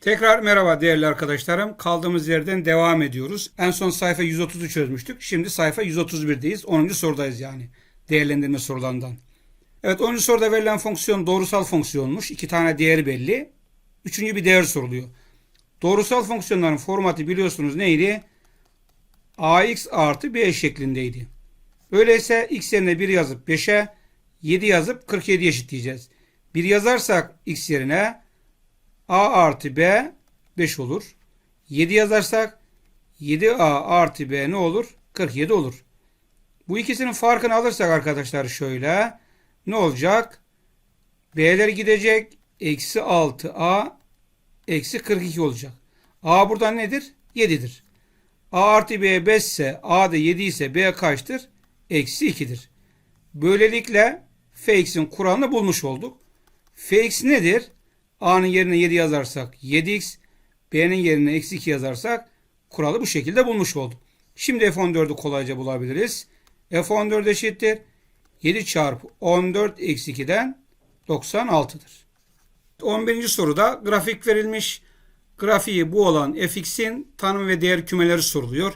Tekrar merhaba değerli arkadaşlarım. Kaldığımız yerden devam ediyoruz. En son sayfa 130'u çözmüştük. Şimdi sayfa 131'deyiz. 10. sorudayız yani. Değerlendirme sorularından. Evet 10. soruda verilen fonksiyon doğrusal fonksiyonmuş. İki tane değeri belli. Üçüncü bir değer soruluyor. Doğrusal fonksiyonların formatı biliyorsunuz neydi? ax artı b şeklindeydi. Öyleyse x yerine 1 yazıp 5'e 7 yazıp 47 eşitleyeceğiz. 1 yazarsak x yerine a artı b 5 olur. 7 yazarsak 7a artı b ne olur? 47 olur. Bu ikisinin farkını alırsak arkadaşlar şöyle ne olacak? B'ler gidecek. Eksi 6a eksi 42 olacak. A buradan nedir? 7'dir. A artı B 5 ise A da 7 ise B kaçtır? Eksi 2'dir. Böylelikle Fx'in kuralını bulmuş olduk. Fx nedir? A'nın yerine 7 yazarsak 7x, B'nin yerine eksi 2 yazarsak kuralı bu şekilde bulmuş olduk. Şimdi F14'ü kolayca bulabiliriz. F14 eşittir. 7 çarpı 14 eksi 2'den 96'dır. 11. soruda grafik verilmiş. Grafiği bu olan fx'in tanım ve değer kümeleri soruluyor.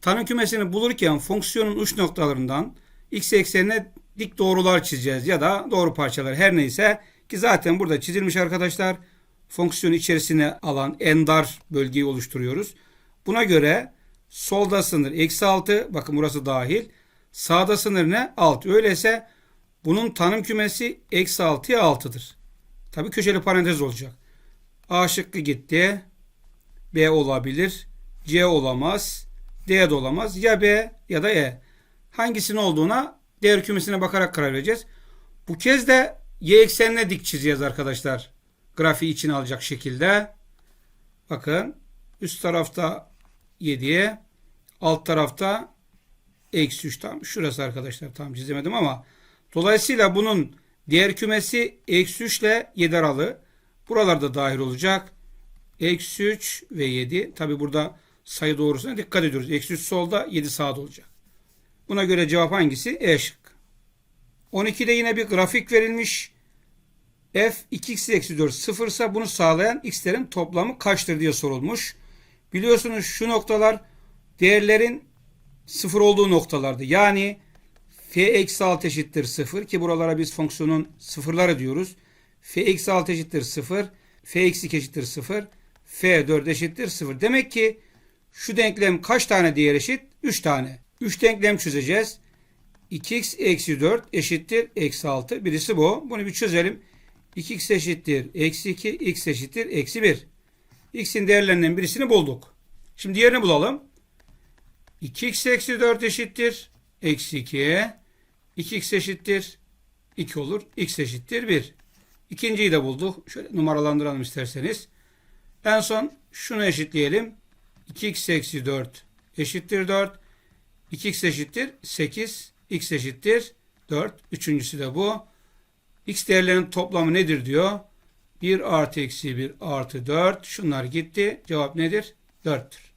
Tanım kümesini bulurken fonksiyonun uç noktalarından x eksenine dik doğrular çizeceğiz ya da doğru parçalar her neyse ki zaten burada çizilmiş arkadaşlar. Fonksiyon içerisine alan en dar bölgeyi oluşturuyoruz. Buna göre solda sınır eksi 6 bakın burası dahil. Sağda sınır ne? 6. Öyleyse bunun tanım kümesi eksi 6'ya 6'dır. Tabii köşeli parantez olacak. A şıkkı gitti. B olabilir. C olamaz. D de olamaz. Ya B ya da E. Hangisinin olduğuna değer kümesine bakarak karar vereceğiz. Bu kez de y eksenine dik çizeceğiz arkadaşlar. Grafiği içine alacak şekilde. Bakın üst tarafta 7'ye alt tarafta eksi 3 tam şurası arkadaşlar tam çizemedim ama dolayısıyla bunun diğer kümesi eksi 3 ile 7 aralığı buralarda dahil olacak. Eksi 3 ve 7 tabi burada sayı doğrusuna dikkat ediyoruz. Eksi 3 solda 7 sağda olacak. Buna göre cevap hangisi? E şık. 12'de yine bir grafik verilmiş. f 2x eksi 4 sıfırsa bunu sağlayan x'lerin toplamı kaçtır diye sorulmuş. Biliyorsunuz şu noktalar değerlerin sıfır olduğu noktalardı. Yani f eksi 6 eşittir 0 ki buralara biz fonksiyonun sıfırları diyoruz. f eksi 6 eşittir 0, f eksi 2 eşittir 0, f 4 eşittir 0. Demek ki şu denklem kaç tane değer eşit? 3 tane. 3 denklem çözeceğiz. 2x eksi 4 eşittir eksi 6. Birisi bu. Bunu bir çözelim. 2x eşittir eksi 2, x eşittir eksi 1. x'in değerlerinden birisini bulduk. Şimdi diğerini bulalım. 2x eksi 4 eşittir eksi 2. 2x eşittir 2 olur. x eşittir 1. İkinciyi de bulduk. Şöyle numaralandıralım isterseniz. En son şunu eşitleyelim. 2x eksi 4 eşittir 4. 2x eşittir 8. x eşittir 4. Üçüncüsü de bu. x değerlerinin toplamı nedir diyor. 1 artı eksi 1 artı 4. Şunlar gitti. Cevap nedir? 4'tür.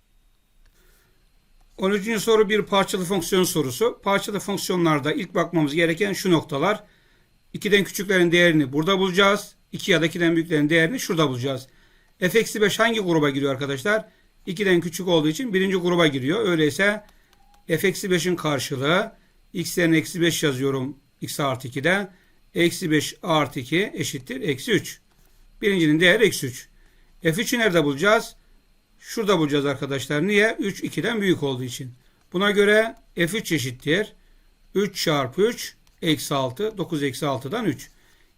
13. soru bir parçalı fonksiyon sorusu. Parçalı fonksiyonlarda ilk bakmamız gereken şu noktalar. 2'den küçüklerin değerini burada bulacağız. 2 ya da 2'den büyüklerin değerini şurada bulacağız. f eksi 5 hangi gruba giriyor arkadaşlar? 2'den küçük olduğu için birinci gruba giriyor. Öyleyse f eksi 5'in karşılığı x'lerin eksi 5 yazıyorum x artı 2'de. Eksi 5 artı 2 eşittir eksi 3. Birincinin değeri eksi 3. f3'ü nerede bulacağız? Şurada bulacağız arkadaşlar. Niye? 3 2'den büyük olduğu için. Buna göre f3 eşittir. 3 çarpı 3 eksi 6. 9 eksi 6'dan 3.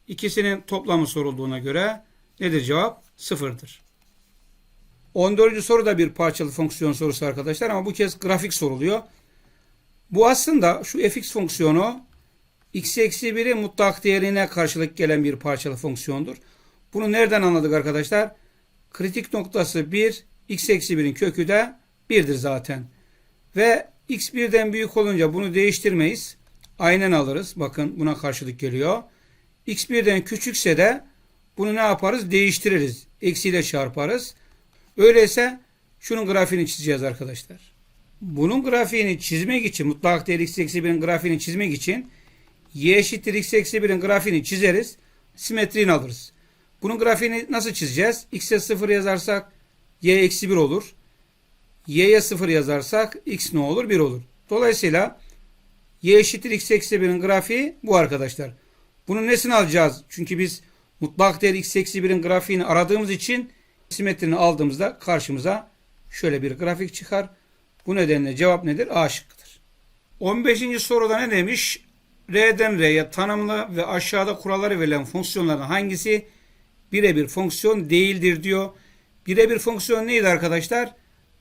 İkisinin toplamı sorulduğuna göre nedir cevap? Sıfırdır. 14. soru da bir parçalı fonksiyon sorusu arkadaşlar ama bu kez grafik soruluyor. Bu aslında şu fx fonksiyonu x eksi 1'i mutlak değerine karşılık gelen bir parçalı fonksiyondur. Bunu nereden anladık arkadaşlar? Kritik noktası 1, x eksi 1'in kökü de 1'dir zaten. Ve x 1'den büyük olunca bunu değiştirmeyiz. Aynen alırız. Bakın buna karşılık geliyor. x 1'den küçükse de bunu ne yaparız? Değiştiririz. Eksiyle çarparız. Öyleyse şunun grafiğini çizeceğiz arkadaşlar. Bunun grafiğini çizmek için mutlak değer x eksi 1'in grafiğini çizmek için y eşittir x eksi 1'in grafiğini çizeriz. Simetriğini alırız. Bunun grafiğini nasıl çizeceğiz? X'e 0 yazarsak y eksi 1 olur. Y'ye 0 yazarsak x ne olur? 1 olur. Dolayısıyla y eşittir x eksi 1'in grafiği bu arkadaşlar. Bunun nesini alacağız? Çünkü biz mutlak değer x eksi 1'in grafiğini aradığımız için simetrini aldığımızda karşımıza şöyle bir grafik çıkar. Bu nedenle cevap nedir? A şıkkıdır. 15. soruda ne demiş? R'den R'ye tanımlı ve aşağıda kuralları verilen fonksiyonlardan hangisi birebir fonksiyon değildir diyor. Birebir fonksiyon neydi arkadaşlar?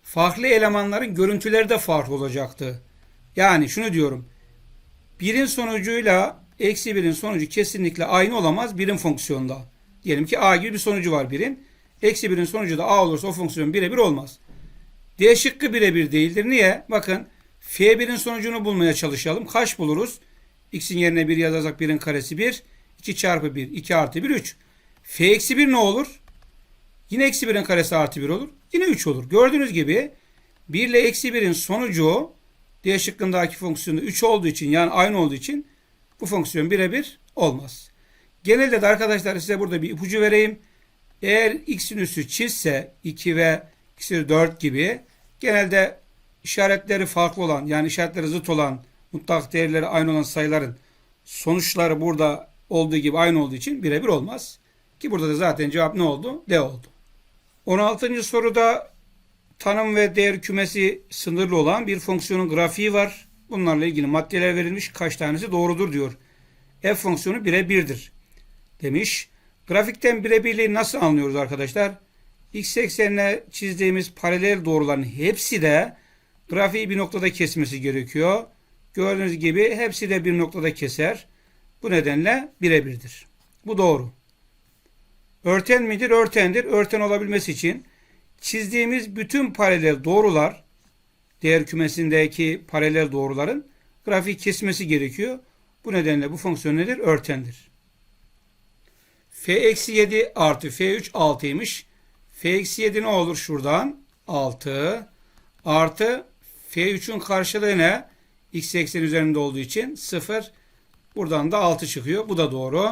Farklı elemanların görüntüleri de farklı olacaktı. Yani şunu diyorum. Birin sonucuyla eksi birin sonucu kesinlikle aynı olamaz birim fonksiyonda. Diyelim ki a gibi bir sonucu var birin. Eksi birin sonucu da a olursa o fonksiyon birebir olmaz. D şıkkı birebir değildir. Niye? Bakın F1'in sonucunu bulmaya çalışalım. Kaç buluruz? X'in yerine 1 yazarsak 1'in karesi 1. 2 çarpı 1. 2 artı 1 3. F eksi 1 ne olur? Yine eksi 1'in karesi artı 1 olur. Yine 3 olur. Gördüğünüz gibi 1 ile eksi 1'in sonucu D şıkkındaki fonksiyonu 3 olduğu için yani aynı olduğu için bu fonksiyon birebir olmaz. Genelde de arkadaşlar size burada bir ipucu vereyim. Eğer x'in üssü çiftse 2 ve x'in 4 gibi genelde işaretleri farklı olan yani işaretleri zıt olan mutlak değerleri aynı olan sayıların sonuçları burada olduğu gibi aynı olduğu için birebir olmaz. Ki burada da zaten cevap ne oldu? D oldu. 16. soruda tanım ve değer kümesi sınırlı olan bir fonksiyonun grafiği var. Bunlarla ilgili maddeler verilmiş. Kaç tanesi doğrudur diyor. F fonksiyonu birebirdir demiş. Grafikten birebirliği nasıl anlıyoruz arkadaşlar? X eksenine çizdiğimiz paralel doğruların hepsi de grafiği bir noktada kesmesi gerekiyor. Gördüğünüz gibi hepsi de bir noktada keser. Bu nedenle birebirdir. Bu doğru. Örten midir? Örtendir. Örten olabilmesi için çizdiğimiz bütün paralel doğrular değer kümesindeki paralel doğruların grafik kesmesi gerekiyor. Bu nedenle bu fonksiyon nedir? Örtendir. f-7 artı f3 6'ymış. F-7 ne olur şuradan? 6 artı f3'ün karşılığı ne? x eksen üzerinde olduğu için 0. Buradan da 6 çıkıyor. Bu da doğru.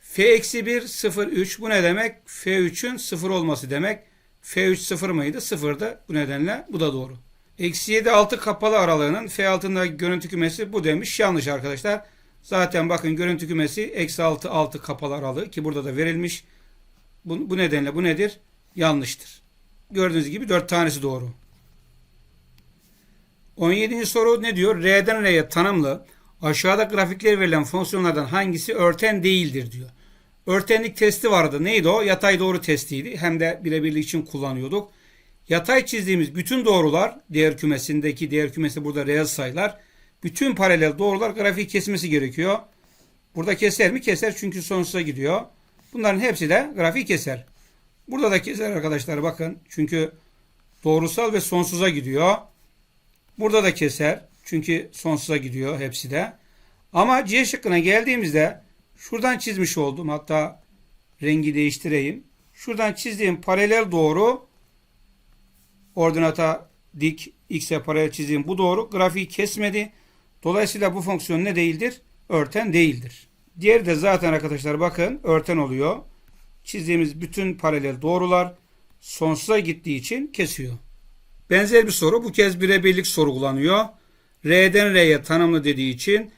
f-1 0 3 bu ne demek? f3'ün 0 olması demek. f3 0 mıydı? 0'dı. Bu nedenle bu da doğru. Eksi 7 6 kapalı aralığının f altında görüntü kümesi bu demiş. Yanlış arkadaşlar. Zaten bakın görüntü kümesi eksi 6 6 kapalı aralığı ki burada da verilmiş. Bu, bu nedenle bu nedir? Yanlıştır. Gördüğünüz gibi 4 tanesi doğru. 17. soru ne diyor? R'den R'ye tanımlı aşağıda grafikler verilen fonksiyonlardan hangisi örten değildir diyor. Örtenlik testi vardı. Neydi o? Yatay doğru testiydi. Hem de birebirlik için kullanıyorduk. Yatay çizdiğimiz bütün doğrular değer kümesindeki değer kümesi burada reel sayılar. Bütün paralel doğrular grafik kesmesi gerekiyor. Burada keser mi? Keser çünkü sonsuza gidiyor. Bunların hepsi de grafik keser. Burada da keser arkadaşlar bakın. Çünkü doğrusal ve sonsuza gidiyor. Burada da keser. Çünkü sonsuza gidiyor hepsi de. Ama C şıkkına geldiğimizde şuradan çizmiş oldum. Hatta rengi değiştireyim. Şuradan çizdiğim paralel doğru ordinata dik x'e paralel çizdiğim bu doğru grafiği kesmedi. Dolayısıyla bu fonksiyon ne değildir? Örten değildir. Diğeri de zaten arkadaşlar bakın örten oluyor. Çizdiğimiz bütün paralel doğrular sonsuza gittiği için kesiyor. Benzer bir soru bu kez birebirlik sorgulanıyor. R'den R'ye tanımlı dediği için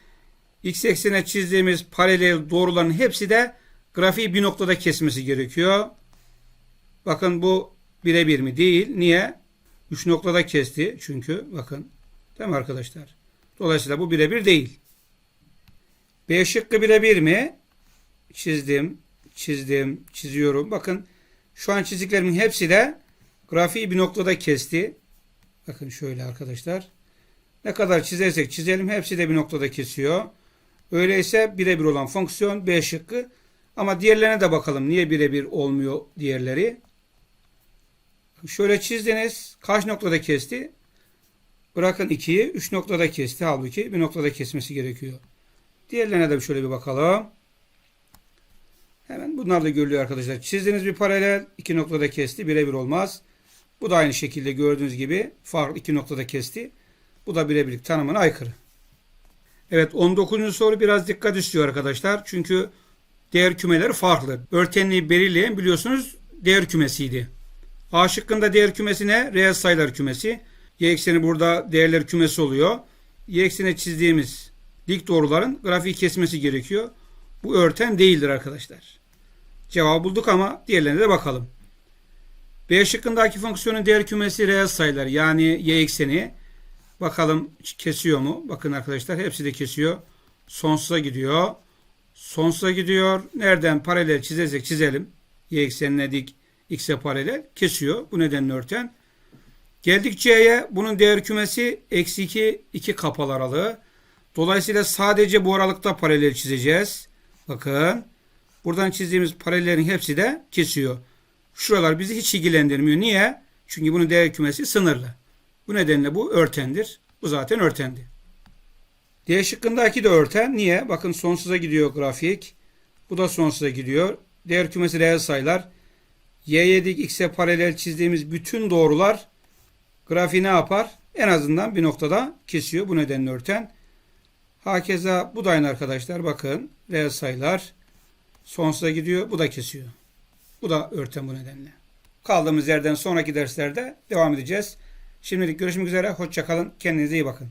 x eksene çizdiğimiz paralel doğruların hepsi de grafiği bir noktada kesmesi gerekiyor. Bakın bu birebir mi? Değil. Niye? 3 noktada kesti çünkü bakın. Değil mi arkadaşlar? Dolayısıyla bu birebir değil. B şıkkı birebir mi? Çizdim, çizdim, çiziyorum. Bakın şu an çizdiklerimin hepsi de grafiği bir noktada kesti. Bakın şöyle arkadaşlar. Ne kadar çizersek çizelim hepsi de bir noktada kesiyor. Öyleyse birebir olan fonksiyon B şıkkı. Ama diğerlerine de bakalım. Niye birebir olmuyor diğerleri? Şöyle çizdiniz. Kaç noktada kesti? Bırakın 2'yi 3 noktada kesti. Halbuki bir noktada kesmesi gerekiyor. Diğerlerine de şöyle bir bakalım. Hemen bunlar da görülüyor arkadaşlar. Çizdiğiniz bir paralel iki noktada kesti. Birebir olmaz. Bu da aynı şekilde gördüğünüz gibi farklı iki noktada kesti. Bu da birebirlik tanımına aykırı. Evet 19. soru biraz dikkat istiyor arkadaşlar. Çünkü değer kümeleri farklı. Örtenliği belirleyen biliyorsunuz değer kümesiydi. A şıkkında değer kümesi ne? Reel sayılar kümesi. Y ekseni burada değerler kümesi oluyor. Y eksene çizdiğimiz dik doğruların grafiği kesmesi gerekiyor. Bu örten değildir arkadaşlar. Cevabı bulduk ama diğerlerine de bakalım. B şıkkındaki fonksiyonun değer kümesi reel sayılar yani y ekseni. Bakalım kesiyor mu? Bakın arkadaşlar hepsi de kesiyor. Sonsuza gidiyor. Sonsuza gidiyor. Nereden paralel çizersek çizelim. Y eksenine dik x'e paralel kesiyor. Bu nedenle örten. Geldik C'ye. Bunun değer kümesi eksi 2, 2 kapalı aralığı. Dolayısıyla sadece bu aralıkta paralel çizeceğiz. Bakın. Buradan çizdiğimiz paralellerin hepsi de kesiyor. Şuralar bizi hiç ilgilendirmiyor. Niye? Çünkü bunun değer kümesi sınırlı. Bu nedenle bu örtendir. Bu zaten örtendi. D şıkkındaki de örten. Niye? Bakın sonsuza gidiyor grafik. Bu da sonsuza gidiyor. Değer kümesi reel sayılar. Y'ye dik x'e paralel çizdiğimiz bütün doğrular grafiği ne yapar? En azından bir noktada kesiyor. Bu nedenle örten. Hakeza bu da aynı arkadaşlar. Bakın reel sayılar sonsuza gidiyor. Bu da kesiyor. Bu da örten bu nedenle. Kaldığımız yerden sonraki derslerde devam edeceğiz. Şimdilik görüşmek üzere. Hoşçakalın. Kendinize iyi bakın.